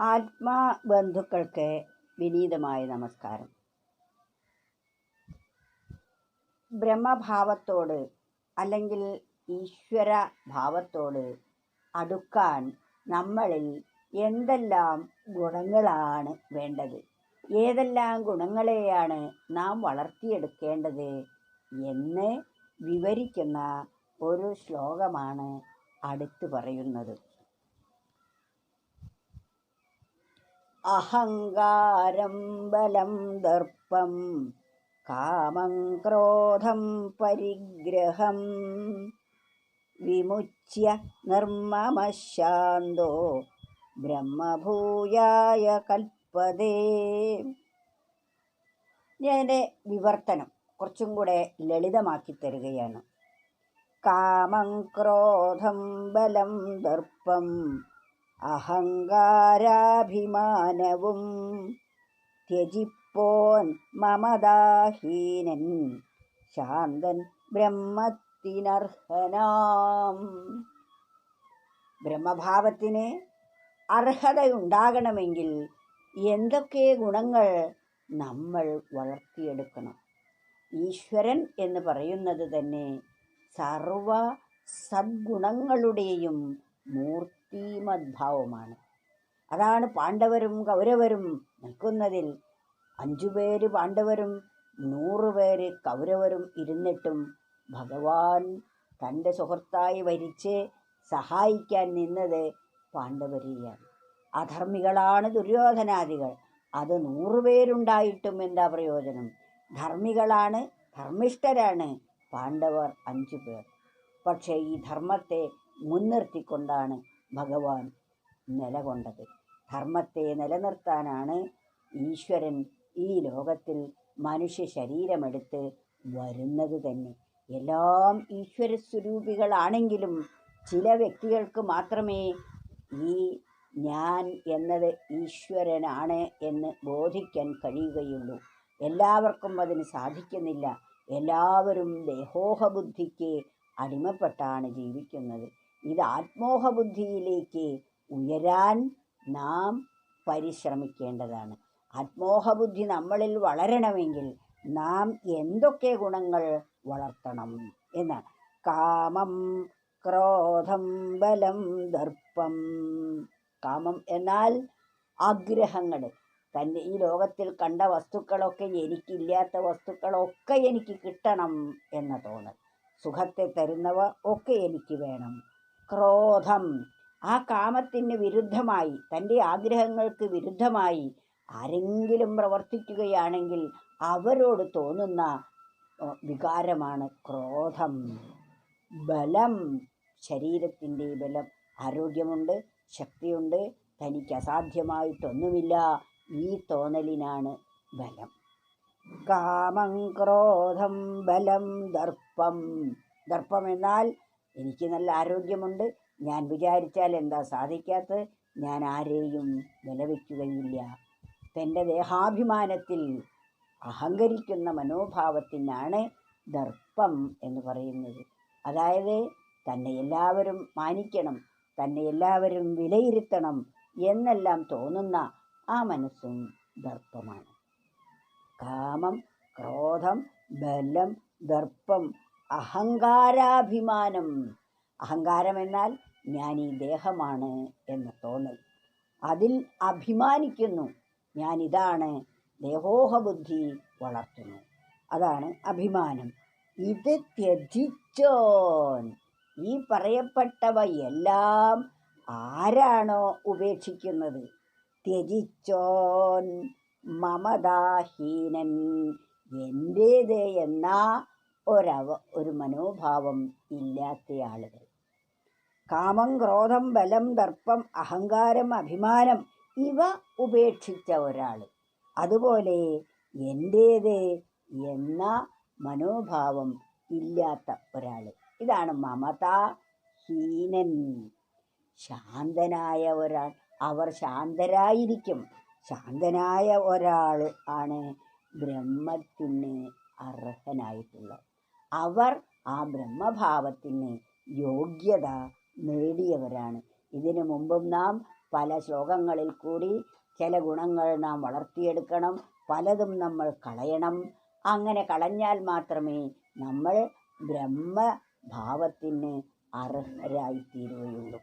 ആത്മാ ബന്ധുക്കൾക്ക് വിനീതമായ നമസ്കാരം. ബ്രഹ്മഭാവത്തോട് അല്ലെങ്കിൽ ഈശ്വര ഭാവത്തോട് അടുക്കാൻ നമ്മളിൽ എന്തെല്ലാം ഗുണങ്ങളാണ് വേണ്ടത്? ഏതെല്ലാം ഗുണങ്ങളെയാണ് നാം വളർത്തിയെടുക്കേണ്ടത് എന്ന് വിവരിക്കുന്ന ഒരു ശ്ലോകമാണ് അടുത്തു പറയുന്നത്. അഹങ്കാരം ബലം ദർപ്പം കാമം ക്രോധം പരിഗ്രഹം. വിമുച്യ നിർമ്മമശാന്തോ ബ്രഹ്മഭൂയായ കൽപ്പതേ. ഞാൻ വിവർത്തനം കുറച്ചും കൂടെ ലളിതമാക്കി തരികയാണ്. കാമം ക്രോധം ബലം ദർപ്പം അഹങ്കാരാഭിമാനവും ത്യജിപ്പോൻ മമദാഹീനൻ ശാന്തൻ ബ്രഹ്മത്തിനർഹനാം. ബ്രഹ്മഭാവത്തിന് അർഹതയുണ്ടാകണമെങ്കിൽ എന്തൊക്കെ ഗുണങ്ങൾ നമ്മൾ വളർത്തിയെടുക്കണം? ഈശ്വരൻ എന്ന് പറയുന്നത് തന്നെ സർവ സദ്ഗുണങ്ങളുടെയും മൂർത്തിമദ്ഭാവമാണ് അതാണ് പാണ്ഡവരും കൗരവരും നിൽക്കുന്നതിൽ. അഞ്ചുപേര് പാണ്ഡവരും നൂറുപേര് കൗരവരും ഇരുന്നിട്ടും ഭഗവാൻ തന്റെ സുഹൃത്തായി വരിച്ച് സഹായിക്കാൻ നിന്നത് പാണ്ഡവരെയാണ്. അധർമ്മികളാണ് ദുര്യോധനാദികൾ. അത് നൂറുപേരുണ്ടായിട്ടും എന്താ പ്രയോജനം? ധർമ്മികളാണ് ധർമ്മിഷ്ഠരാണ് പാണ്ഡവർ അഞ്ചു പേർ. പക്ഷേ ഈ ധർമ്മത്തെ മുൻനിർത്തിക്കൊണ്ടാണ് ഭഗവാൻ നിലകൊണ്ടത്. ധർമ്മത്തെ നിലനിർത്താനാണ് ഈശ്വരൻ ഈ ലോകത്തിൽ മനുഷ്യ ശരീരമെടുത്ത് വരുന്നത് തന്നെ. എല്ലാം ഈശ്വര സ്വരൂപികളാണെങ്കിലും ചില വ്യക്തികൾക്ക് മാത്രമേ ഈ ഞാൻ എന്നത് ഈശ്വരനാണ് എന്ന് ബോധിക്കാൻ കഴിയുകയുള്ളൂ. എല്ലാവർക്കും അതിന് സാധിക്കുന്നില്ല. എല്ലാവരും ദേഹോഹബുദ്ധിക്ക് അടിമപ്പെട്ടാണ് ജീവിക്കുന്നത്. ഇത് ആത്മോഹബുദ്ധിയിലേക്ക് ഉയരാൻ നാം പരിശ്രമിക്കേണ്ടതാണ്. ആത്മോഹബുദ്ധി നമ്മളിൽ വളരണമെങ്കിൽ നാം എന്തൊക്കെ ഗുണങ്ങൾ വളർത്തണം എന്നാണ്. കാമം ക്രോധം ബലം ദർപ്പം. കാമം എന്നാൽ ആഗ്രഹങ്ങൾ. തന്നെ ഈ ലോകത്തിൽ കണ്ട വസ്തുക്കളൊക്കെ എനിക്കില്ലാത്ത വസ്തുക്കളൊക്കെ എനിക്ക് കിട്ടണം എന്ന തോന്നൽ. സുഖത്തെ തരുന്നവ ഒക്കെ എനിക്ക് വേണം. ക്രോധം. ആ കാമത്തിന് വിരുദ്ധമായി തന്റെ ആഗ്രഹങ്ങൾക്ക് വിരുദ്ധമായി ആരെങ്കിലും പ്രവർത്തിക്കുകയാണെങ്കിൽ അവരോട് തോന്നുന്ന വികാരമാണ് ക്രോധം. ബലം. ശരീരത്തിന്റെ ബലം. ആരോഗ്യമുണ്ട് ശക്തിയുണ്ട് തനിക്ക് അസാധ്യമായിട്ടൊന്നുമില്ല. ഈ തോന്നലിനാണ് ബലം. കാമം ക്രോധം ബലം ദർപ്പം. ദർപ്പം എന്നാൽ എനിക്ക് നല്ല ആരോഗ്യമുണ്ട്. ഞാൻ വിചാരിച്ചാൽ എന്താ സാധിക്കാത്തത്? ഞാൻ ആരെയും വിലവയ്ക്കുകയില്ല തന്റെ ദേഹാഭിമാനത്തിൽ അഹങ്കരിക്കുന്ന മനോഭാവത്തിനാണ് ദർപ്പം എന്ന് പറയുന്നത്. അതായത് തന്നെ എല്ലാവരും മാനിക്കണം തന്നെ എല്ലാവരും വിലയിരുത്തണം എന്നെല്ലാം തോന്നുന്ന ആ മനസ്സും ദർപ്പമാണ്. കാമം ക്രോധം ബലം ദർപ്പം അഹങ്കാരാഭിമാനം. അഹങ്കാരം എന്നാൽ ഞാൻ ഈ ദേഹമാണ് എന്ന് തോന്നൽ. അതിൽ അഭിമാനിക്കുന്നു. ഞാൻ ഇതാണ് ദേഹോഹബുദ്ധി വളർത്തുന്നു. അതാണ് അഭിമാനം. ഇത് ത്യജിച്ചോൻ. ഈ പറയപ്പെട്ടവയെല്ലാം ആരാണോ ഉപേക്ഷിക്കുന്നത്? ത്യജിച്ചോൻ മമതാഹീനൻ. എന്റേത് എന്ന ഒരവ ഒരു മനോഭാവം ഇല്ലാത്ത ആളുകൾ കാമം ക്രോധം ബലം ദർപ്പം അഹങ്കാരം അഭിമാനം ഇവ ഉപേക്ഷിച്ച ഒരാൾ അതുപോലെ എന്റേത് എന്ന മനോഭാവം ഇല്ലാത്ത ഒരാൾ ഇതാണ് മമതാ ഹീനൻ. ശാന്തനായ ഒരാൾ അവർ ശാന്തരായിരിക്കും. ശാന്തനായ ഒരാൾ ആണ് ബ്രഹ്മത്തിന് അർഹനായിട്ടുള്ളത്. അവർ ആ ബ്രഹ്മഭാവത്തിന് യോഗ്യത നേടിയവരാണ്. ഇതിനു മുമ്പും നാം പല ശ്ലോകങ്ങളിൽ കൂടി ചില ഗുണങ്ങൾ നാം വളർത്തിയെടുക്കണം പലതും നമ്മൾ കളയണം. അങ്ങനെ കളഞ്ഞാൽ മാത്രമേ നമ്മൾ ബ്രഹ്മഭാവത്തിന് അർഹരായിത്തീരുകയുള്ളൂ.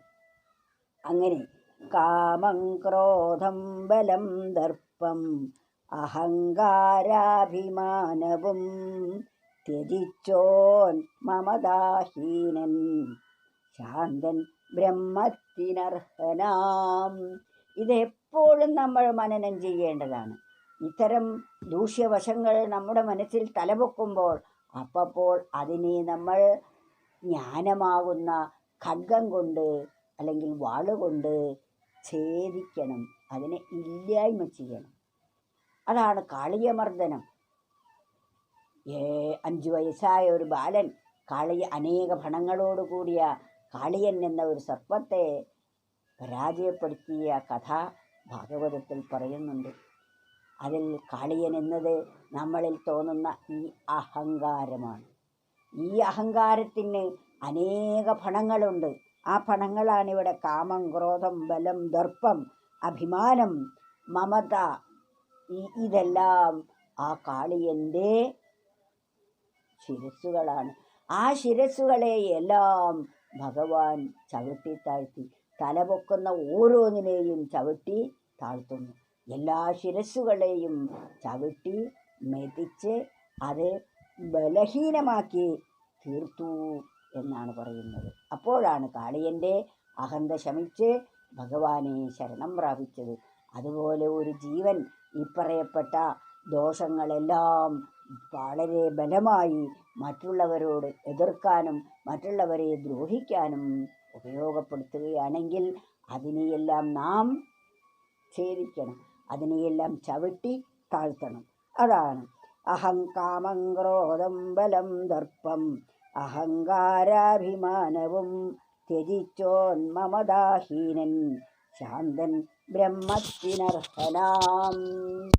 അങ്ങനെ കാമം ക്രോധം ബലം ദർപ്പം അഹങ്കാരാഭിമാനവും ത്യജിച്ചോൻ മമതാഹീനൻ. ശാന്തൻ ബ്രഹ്മത്തിനർഹനാം. ഇതെപ്പോഴും നമ്മൾ മനനം ചെയ്യേണ്ടതാണ്. ഇത്തരം ദൂഷ്യവശങ്ങൾ നമ്മുടെ മനസ്സിൽ തലപൊക്കുമ്പോൾ അപ്പോൾ അതിനെ നമ്മൾ ജ്ഞാനമാകുന്ന ഖഡ്ഗം കൊണ്ട് അല്ലെങ്കിൽ വാളുകൊണ്ട് ഛേദിക്കണം. അതിനെ ഇല്ലായ്മ ചെയ്യണം. അതാണ് കാളിയമർദ്ദനം. അഞ്ചു വയസ്സായ ഒരു ബാലൻ കാളി അനേക ഭണങ്ങളോട് കൂടിയ കാളിയൻ എന്ന ഒരു സർപ്പത്തെ പരാജയപ്പെടുത്തിയ കഥ ഭാഗവതത്തിൽ പറയുന്നുണ്ട്. അതിൽ കാളിയൻ എന്നത് നമ്മളിൽ തോന്നുന്ന ഈ അഹങ്കാരമാണ്. ഈ അഹങ്കാരത്തിന് അനേക ഫണങ്ങളുണ്ട് ആ ഫണങ്ങളാണ് ഇവിടെ കാമം ക്രോധം ബലം ദർപ്പം അഭിമാനം മമത ഇതെല്ലാം ആ കാളിയന്റെ ശിരസ്സുകളാണ്. ആ ശിരസ്സുകളെ എല്ലാം ഭഗവാൻ ചവിട്ടി താഴ്ത്തി തലപൊക്കുന്ന ഓരോന്നിനെയും ചവിട്ടി താഴ്ത്തുന്നു. എല്ലാ ശിരസ്സുകളെയും ചവിട്ടി മെതിച്ച് അത് ബലഹീനമാക്കി തീർത്തു എന്നാണ് പറയുന്നത്. അപ്പോഴാണ് കാളിയന്റെ അഹന്ത ശമിച്ച് ഭഗവാനെ ശരണം പ്രാപിച്ചത്. അതുപോലെ ഒരു ജീവൻ ഈ പറയപ്പെട്ട ദോഷങ്ങളെല്ലാം വളരെ ബലമായി മറ്റുള്ളവരോട് എതിർക്കാനും മറ്റുള്ളവരെ ദ്രോഹിക്കാനും ഉപയോഗപ്പെടുത്തുകയാണെങ്കിൽ അതിനെയെല്ലാം നാം ഛേദിക്കണം. അതിനെയെല്ലാം ചവിട്ടി താഴ്ത്തണം. അതാണ്. അഹങ്കാമം ക്രോധം ബലം ദർപ്പം. അഹങ്കാരാഭിമാനവും ത്യജിച്ചോന്മമദാഹീനൻ ശാന്തൻ ബ്രഹ്മത്തിനർഹനാം.